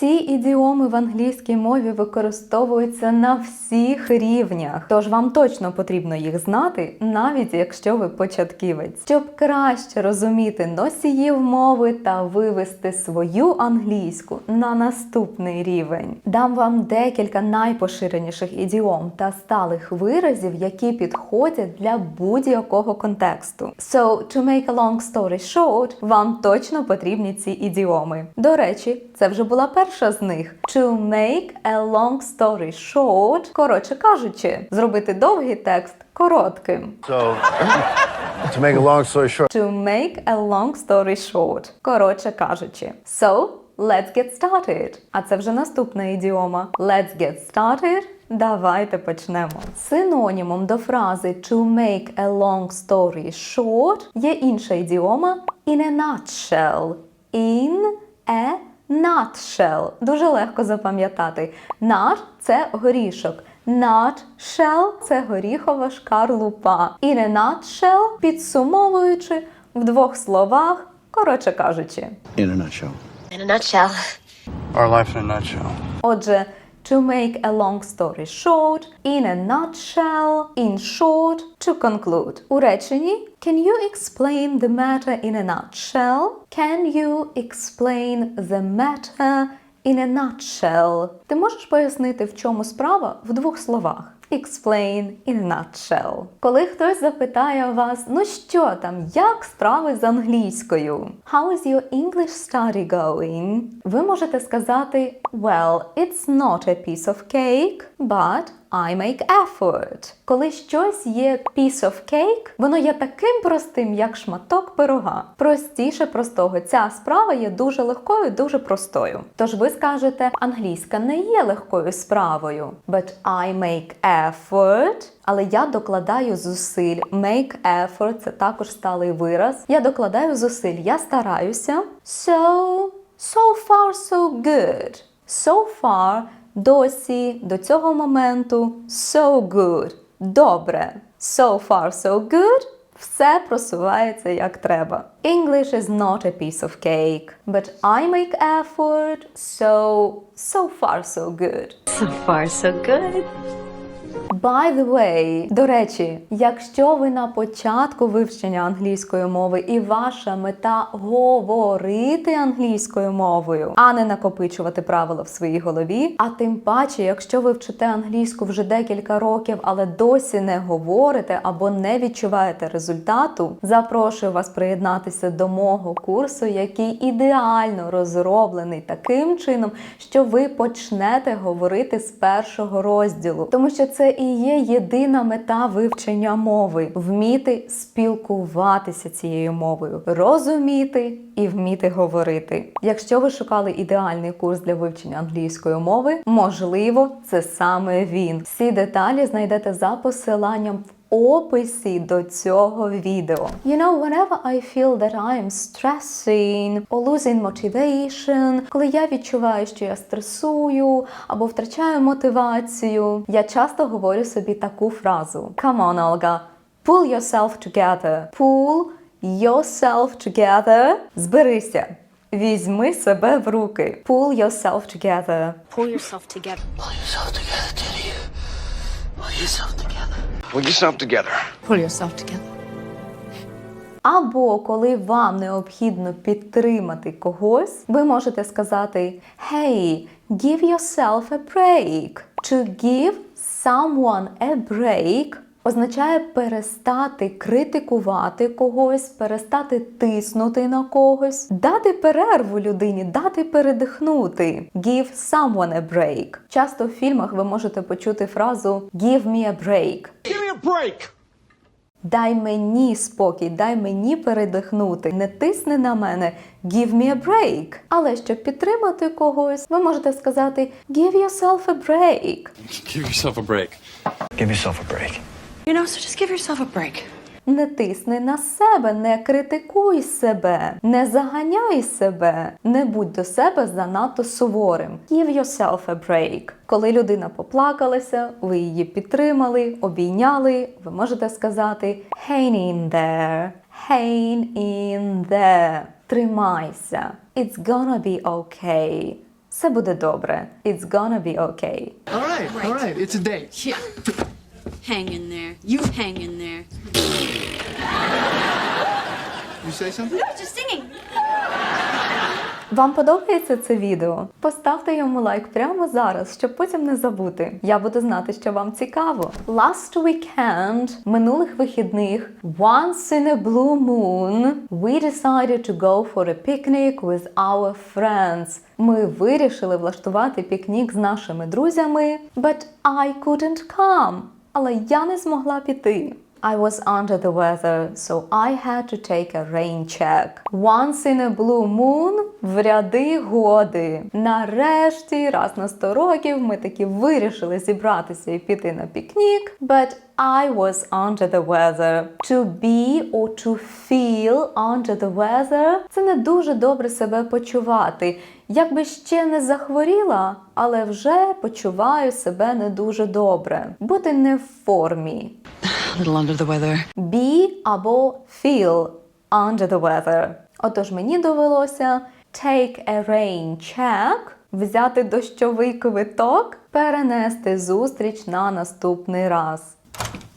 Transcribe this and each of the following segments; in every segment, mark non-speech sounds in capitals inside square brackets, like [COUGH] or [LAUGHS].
Ці ідіоми в англійській мові використовуються на всіх рівнях, тож вам точно потрібно їх знати, навіть якщо ви початківець, щоб краще розуміти носіїв мови та вивести свою англійську на наступний рівень. Дам вам декілька найпоширеніших ідіом та сталих виразів, які підходять для будь-якого контексту. So, to make a long story short, вам точно потрібні ці ідіоми. До речі, це вже була перша з них. To make a long story short, коротше кажучи, зробити довгий текст коротким. So, to make a long story short, To make a long story short. Коротше кажучи. So, let's get started. А це вже наступна ідіома. Let's get started. Давайте почнемо. Синонімом до фрази to make a long story short є інша ідіома in a nutshell. In a nutshell. Дуже легко запам'ятати. Nut – це горішок. Nutshell – це горіхова шкарлупа. In a nutshell, підсумовуючи в двох словах, коротше кажучи. In a nutshell. In a nutshell. our life in a nutshell. Отже, to make a long story short, in a nutshell, in short, to conclude. У реченні Can you explain the matter in a nutshell? Can you explain the matter in a nutshell? Ти можеш пояснити, в чому справа в двох словах? Explain in nutshell. Коли хтось запитає вас, ну що там, як справи з англійською? How is your English study going? Ви можете сказати Well, it's not a piece of cake, but I make effort. Коли щось є piece of cake, воно є таким простим, як шматок пирога. Простіше простого. Ця справа є дуже легкою, дуже простою. Тож ви скажете, англійська не є легкою справою. But I make effort. Але я докладаю зусиль. Make effort це також сталий вираз. Я докладаю зусиль, я стараюся. So, so far, so good. So far досі до цього моменту so good. Добре. So far, so good. Все просувається як треба. English is not a piece of cake, but I make effort, so so far so good. So far, so good. By the way, до речі, якщо ви на початку вивчення англійської мови і ваша мета говорити англійською мовою, а не накопичувати правила в своїй голові, а тим паче, якщо ви вчите англійську вже декілька років, але досі не говорите або не відчуваєте результату, запрошую вас приєднатися до мого курсу, який ідеально розроблений таким чином, що ви почнете говорити з першого розділу, тому що це і є єдина мета вивчення мови вміти спілкуватися цією мовою, розуміти і вміти говорити. Якщо ви шукали ідеальний курс для вивчення англійської мови, можливо, це саме він. Всі деталі знайдете за посиланням в описі до цього відео. You know, whenever I feel that I am stressing or losing motivation, коли я відчуваю, що я стресую або втрачаю мотивацію, я часто говорю собі таку фразу: Come on, Olga, pull yourself together. Pull yourself together. Зберися. Візьми себе в руки. Pull yourself together. Pull yourself together. Pull yourself together, yourself together. Pull yourself together. Pull yourself together. Або коли вам необхідно підтримати когось, ви можете сказати Hey, give yourself a break. To give someone a break означає перестати критикувати когось, перестати тиснути на когось, дати перерву людині, дати передихнути. Give someone a break. Часто в фільмах ви можете почути фразу Give me a break. Дай мені спокій, дай мені передихнути. Не тисни на мене, give me a break. Але щоб підтримати когось, ви можете сказати give yourself a break. Give yourself a break. Give yourself a break. You know, so just give yourself a break. Не тисни на себе, не критикуй себе, не заганяй себе, не будь до себе занадто суворим. Give yourself a break. Коли людина поплакалася, ви її підтримали, обійняли, ви можете сказати hang in there, hang in there. Тримайся. It's gonna be okay. Все буде добре. It's gonna be okay. All right, all right. It's a date. Yeah. Hang in there. You hang in there. You say something? Just singing. Вам подобається це відео? Поставте йому лайк прямо зараз, щоб потім не забути. Я буду знати, що вам цікаво. Last weekend, минулих вихідних, once in a blue moon, we decided to go for a picnic with our friends. Ми вирішили влаштувати пікнік з нашими друзями, but I couldn't come. Але я не змогла піти. I was under the weather, so I had to take a rain check. Once in a blue moon В ряди годи. Нарешті, раз на 100 років, ми таки вирішили зібратися і піти на пікнік. But I was under the weather. To be or to feel under the weather – це не дуже добре себе почувати. Якби ще не захворіла, але вже почуваю себе не дуже добре. Бути не в формі. Little under the weather. Be або feel under the weather. Отож мені довелося take a rain check, взяти дощовий квиток, перенести зустріч на наступний раз.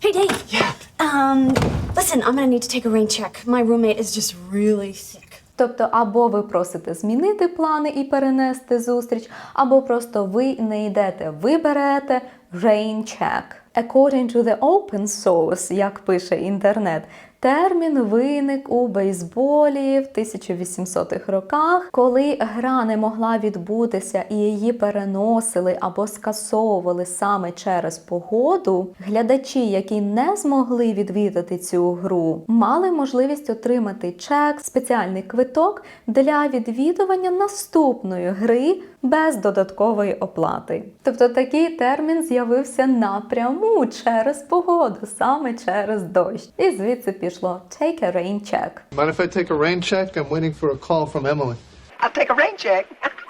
Hey, Dave. Yeah. Um, listen, I'm gonna need to take a rain check. My roommate is just really sick. Тобто, або ви просите змінити плани і перенести зустріч, або просто ви не йдете, ви берете rain check. According to the open source, як пише інтернет, термін виник у бейсболі в 1800-х роках, коли гра не могла відбутися і її переносили або скасовували саме через погоду. Глядачі, які не змогли відвідати цю гру, мали можливість отримати чек, спеціальний квиток для відвідування наступної гри без додаткової оплати. Тобто такий термін з'явився напряму через погоду, саме через дощ. І звідси law, take a rain check. Mind if I take a rain check? I'm waiting for a call from Emily. I'll take a rain check. [LAUGHS]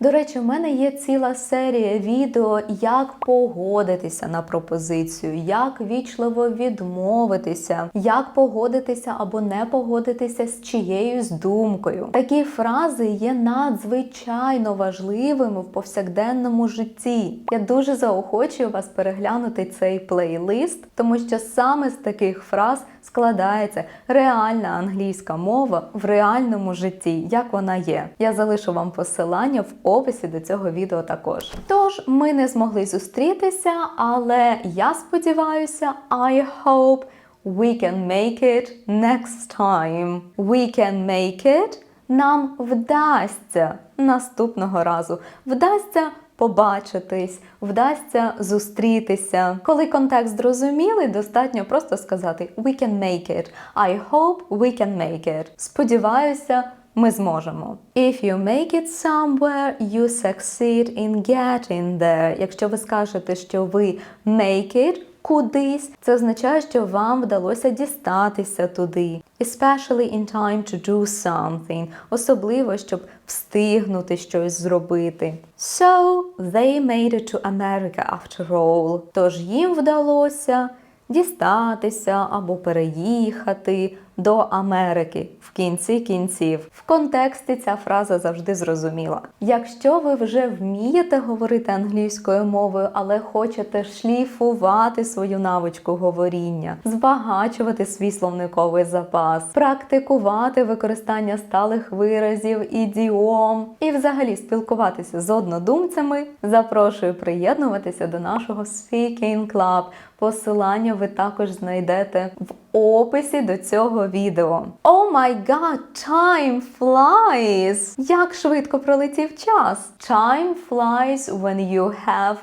До речі, у мене є ціла серія відео, як погодитися на пропозицію, як вічливо відмовитися, як погодитися або не погодитися з чиєюсь думкою. Такі фрази є надзвичайно важливими в повсякденному житті. Я дуже заохочую вас переглянути цей плейлист, тому що саме з таких фраз складається реальна англійська мова в реальному житті, як вона є. Я залишу вам посилання в описі до цього відео також. Тож ми не змогли зустрітися, але я сподіваюся, I hope we can make it next time. We can make it нам вдасться наступного разу. Вдасться побачитись, вдасться зустрітися. Коли контекст зрозумілий, достатньо просто сказати We can make it. I hope we can make it. Сподіваюся, ми зможемо. If you make it somewhere, you succeed in getting there. Якщо ви скажете, що ви make it кудись, це означає, що вам вдалося дістатися туди. Especially in time to do something. Особливо, щоб встигнути щось зробити. So, they made it to America after all. Тож їм вдалося дістатися або переїхати до Америки в кінці кінців. В контексті ця фраза завжди зрозуміла. Якщо ви вже вмієте говорити англійською мовою, але хочете шліфувати свою навичку говоріння, збагачувати свій словниковий запас, практикувати використання сталих виразів, ідіом і взагалі спілкуватися з однодумцями, запрошую приєднуватися до нашого Speaking Club. Посилання ви також знайдете в описі до цього відео. О май гад, time flies! Як швидко пролетів час! Time flies when you have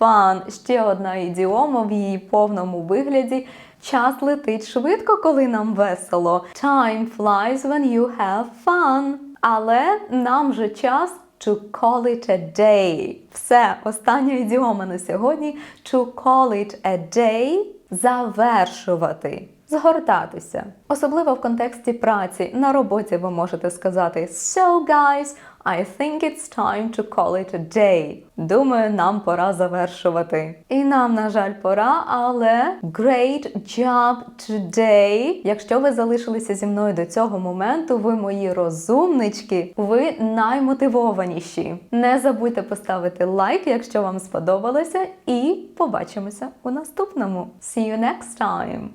fun. Ще одна ідіома в її повному вигляді. Час летить швидко, коли нам весело. Time flies when you have fun. Але нам же час To call it a day. Все, остання ідіома на сьогодні. To call it a day – завершувати. Згортатися. Особливо в контексті праці. На роботі ви можете сказати So guys, I think it's time to call it a day. Думаю, нам пора завершувати. І нам, на жаль, пора, але great job today. Якщо ви залишилися зі мною до цього моменту, ви мої розумнички, ви наймотивованіші. Не забудьте поставити лайк, якщо вам сподобалося, і побачимося у наступному. See you next time!